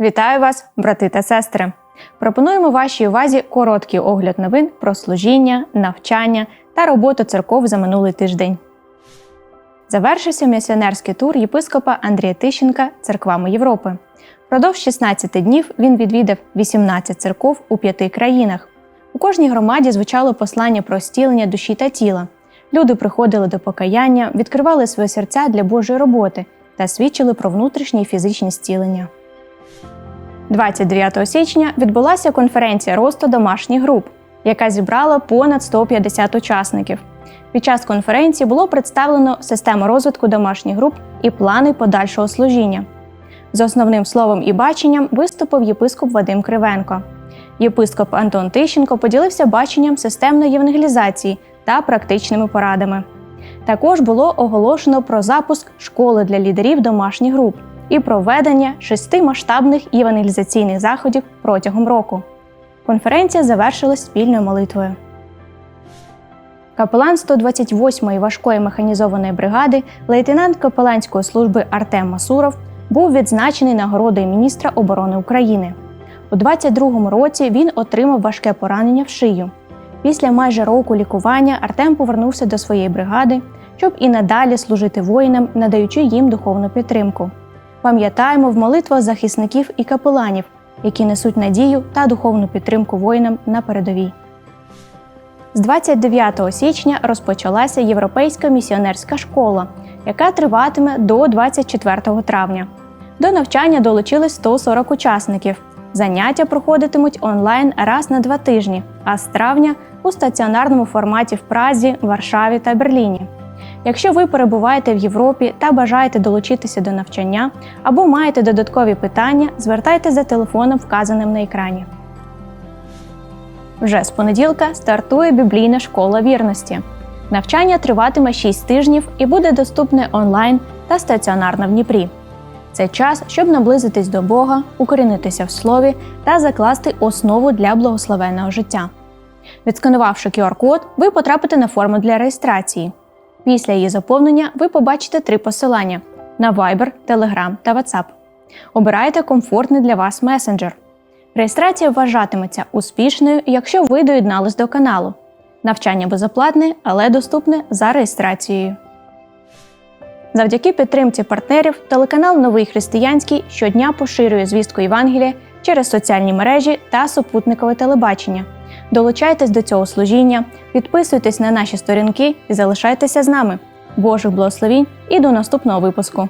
Вітаю вас, брати та сестри! Пропонуємо вашій увазі короткий огляд новин про служіння, навчання та роботу церков за минулий тиждень. Завершився місіонерський тур єпископа Андрія Тищенка церквами Європи. Продовж 16 днів він відвідав 18 церков у п'яти країнах. У кожній громаді звучало послання про стілення душі та тіла. Люди приходили до покаяння, відкривали свої серця для Божої роботи та свідчили про внутрішнє і фізичне зцілення. 29 січня відбулася конференція росту домашніх груп, яка зібрала понад 150 учасників. Під час конференції було представлено систему розвитку домашніх груп і плани подальшого служіння. З основним словом і баченням виступив єпископ Вадим Кривенко. Єпископ Антон Тищенко поділився баченням системної євангелізації та практичними порадами. Також було оголошено про запуск школи для лідерів домашніх груп і проведення шести масштабних євангелізаційних заходів протягом року. Конференція завершилась спільною молитвою. Капелан 128-ї важкої механізованої бригади, лейтенант капеланської служби Артем Масуров був відзначений нагородою міністра оборони України. У 22-му році він отримав важке поранення в шию. Після майже року лікування Артем повернувся до своєї бригади, щоб і надалі служити воїнам, надаючи їм духовну підтримку. Пам'ятаємо в молитвах захисників і капеланів, які несуть надію та духовну підтримку воїнам на передовій. З 29 січня розпочалася Європейська місіонерська школа, яка триватиме до 24 травня. До навчання долучились 140 учасників. Заняття проходитимуть онлайн раз на два тижні, а з травня у стаціонарному форматі в Празі, Варшаві та Берліні. Якщо ви перебуваєте в Європі та бажаєте долучитися до навчання або маєте додаткові питання, звертайтеся за телефоном, вказаним на екрані. Вже з понеділка стартує біблійна школа вірності. Навчання триватиме 6 тижнів і буде доступне онлайн та стаціонарно в Дніпрі. Це час, щоб наблизитись до Бога, укорінитися в слові та закласти основу для благословенного життя. Відсканувавши QR-код, ви потрапите на форму для реєстрації. Після її заповнення ви побачите три посилання на Viber, Telegram та WhatsApp. Обирайте комфортний для вас месенджер. Реєстрація вважатиметься успішною, якщо ви доєднались до каналу. Навчання безоплатне, але доступне за реєстрацією. Завдяки підтримці партнерів телеканал Новий Християнський щодня поширює звістку Євангелія через соціальні мережі та супутникове телебачення. Долучайтесь до цього служіння, підписуйтесь на наші сторінки і залишайтеся з нами. Божих благословінь і до наступного випуску!